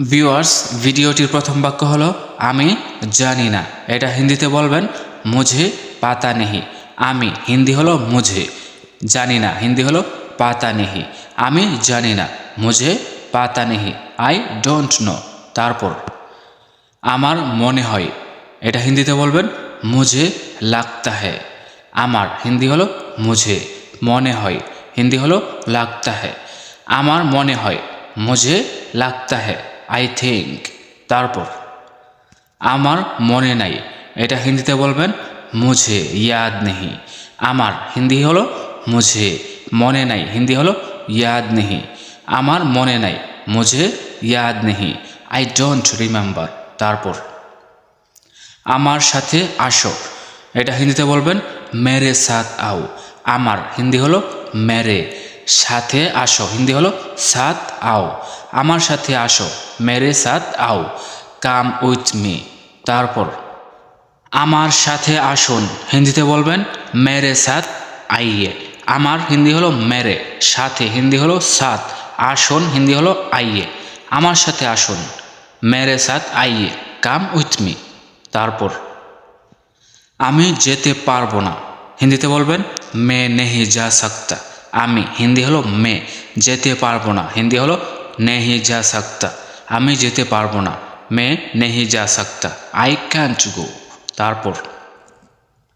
Viewers ভিডিওটির প্রথম বাক্য হলো, আমি জানি না। এটা হিন্দিতে বলবেন, মুঝে পাতা নেহি। আমি, হিন্দি হলো মুঝে, জানি না। হিন্দি হলো পাতা নেহি। আমি জানি না, মুঝে পাতা নেহি। আই ডোন্ট নো তারপর, আমার মনে হয়। এটা হিন্দিতে বলবেন, মুঝে লাগতা হ্যায় আমার, হিন্দি হলো মুঝে, মনে হয়। হিন্দি হলো লাগতা হ্যায় আমার মনে হয়, মুঝে লাগতা হ্যায় আই থিঙ্ক তারপর, আমার মনে নাই। এটা হিন্দিতে বলবেন, মুঝে ইয়াদ নেহি আমার হিন্দি হলো, মুঝে মনে নাই হিন্দি হলো, ইয়াদ নেহি আমার মনে নাই, মুঝে ইয়াদ নেহি আই ডোন্ট রিমেম্বার তারপর, আমার সাথে আসো এটা হিন্দিতে বলবেন, মেরে সাথ আও আমার হিন্দি হলো, মেরে সাথে আসো। হিন্দি হলো সাথ আও। আমার সাথে আসো। মেরে সাথ আও। Come with me. তারপর, আমার সাথে আসুন। হিন্দিতে বলবেন, মেরে সাথ আইয়ে। আমার হিন্দি হলো মেরে। সাথে হিন্দি হলো সাথ আসুন, হিন্দি হলো আইয়ে। আমার সাথে আসুন। মেরে সাথ আইয়ে। Come with me. তারপর, আমি যেতে পারব না। হিন্দিতে বলবেন, মে নেহি যা সাকতা। আমি, হিন্দি হলো মে, যেতে পারব না। হিন্দি হলো নেহি যা সাকতা। আমি যেতে পারব না। মে, নেহি যা সাকতা। আই ক্যান্ট গো তারপর,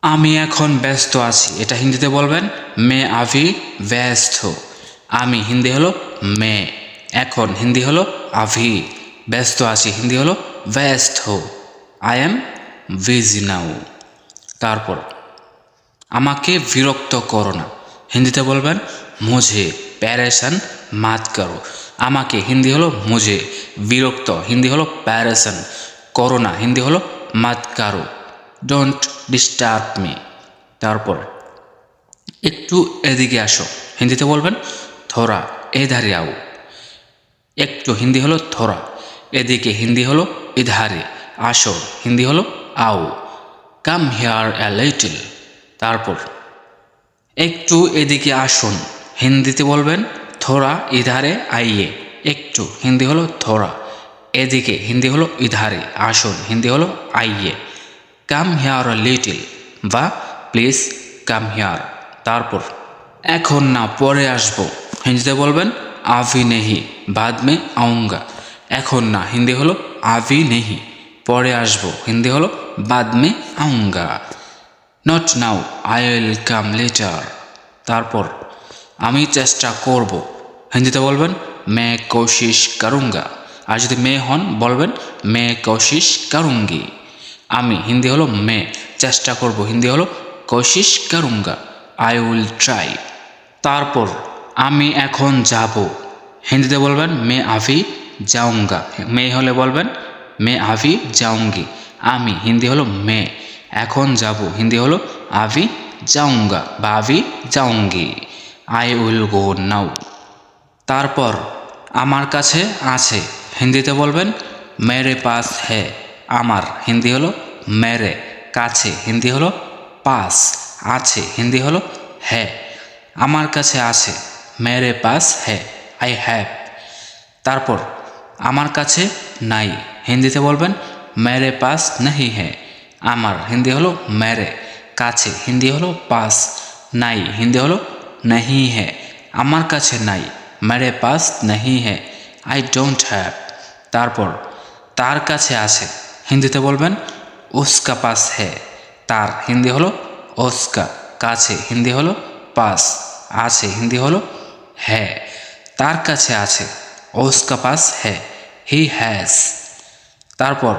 আমি এখন ব্যস্ত আছি। এটা হিন্দিতে বলবেন, মে আভি ব্যস্ত। আমি, হিন্দি হলো মে। এখন, হিন্দি হলো আভি। ব্যস্ত আছি, হিন্দি হলো ব্যস্ত। আই এম বিজি নাও তারপর, আমাকে বিরক্ত করো না। হিন্দিতে বলবেন, মুঝে, প্যারেশান, মাত করো। আমাকে হিন্দি হলো মুঝে বিরক্ত। হিন্দি হলো প্যারেশান করো না হিন্দি হলো মাত কারও ডোন্ট ডিস্টার্ব মি তারপর একটু এদিকে আসো। হিন্দিতে বলবেন, থোড়া, এধারে আও একটু হিন্দি হলো থোড়া এদিকে হিন্দি হলো ইধারে আসো, হিন্দি হলো আও কাম হেয়ার অ্যা লিটল তারপর একটু এদিকে আসুন। হিন্দিতে বলবেন, থোড়া ইধারে আইয়ে। একটু, হিন্দি হলো থোড়া। এদিকে, হিন্দি হলো ইধারে। আসুন, হিন্দি হলো আইয়ে। কাম হেয়ার লিটিল বা প্লিজ কাম হেয়ার তারপর, এখন না, পরে আসব। হিন্দিতে বলবেন, আভি নেহি। বাদ মে আউঙ্গা। এখন না, হিন্দি হলো আভি নেহি। পরে আসব। হিন্দি হলো বাদ মে আউঙ্গা। Not now I will come later তারপর, আমি চেষ্টা করব। হিন্দিতে বলবেন, মে কোশিশ করুঙ্গা। আর যদি মেয়ে হন, বলবেন, মে কোশিশ করুঙ্গি। আমি, হিন্দি হলো মে, চেষ্টা করব, হিন্দি হলো কোশিশ করুঙ্গা। আই উইল ট্রাই তারপর, আমি এখন যাব। হিন্দিতে বলবেন, মে আভি যাউঙ্গা মেয়ে হলে বলবেন, মে আভি যাউঙ্গি আমি, হিন্দি হলো মে। এখন যাব। হিন্দি হলো আভি যাউঙ্গা বা আভি যাউঙ্গি আই উইল গো নাও তারপর আমার কাছে আছে। হিন্দিতে বলবেন, মেরে পাস হে। আমার হিন্দি হলো মেরে। কাছে হিন্দি হলো পাস। আছে হিন্দি হলো হ্যাঁ আমার কাছে আছে, মেরে পাস হে। আই হ্যাভ তারপর, আমার কাছে নাই। হিন্দিতে বলবেন, মেরে পাস নাহি হ্যাঁ আমার। হিন্দি হলো মেরে। কাছে। হিন্দি হলো পাস। নাই। হিন্দি হলো নাহি হ্যাঁ আমার কাছে নাই। মেরে পাস নাহি হ্যাঁ আই ডোন্ট হ্যাভ। তারপর, তার কাছে আছে। হিন্দিতে বলবেন, উস্কা পাস হ্যাঁ তার। হিন্দি হলো ওস্কা। কাছে। হিন্দি হলো পাস। আছে। হিন্দি হলো হ্যাঁ তার কাছে আছে, ওস্কা পাস হ্যাঁ হি হ্যাজ। তারপর,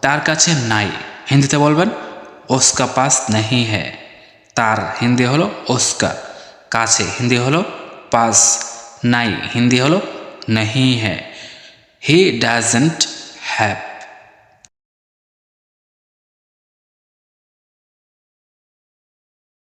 তার কাছে নাই। হিন্দিতে বলবেন ওস্কা পাস নেহি হ্যাঁ তার হিন্দি হলো ওস্কা কাছে হিন্দি হলো পাস নাই। হিন্দি হলো নেহি হ্যাঁ হি ডাজেন্ট হ্যাভ।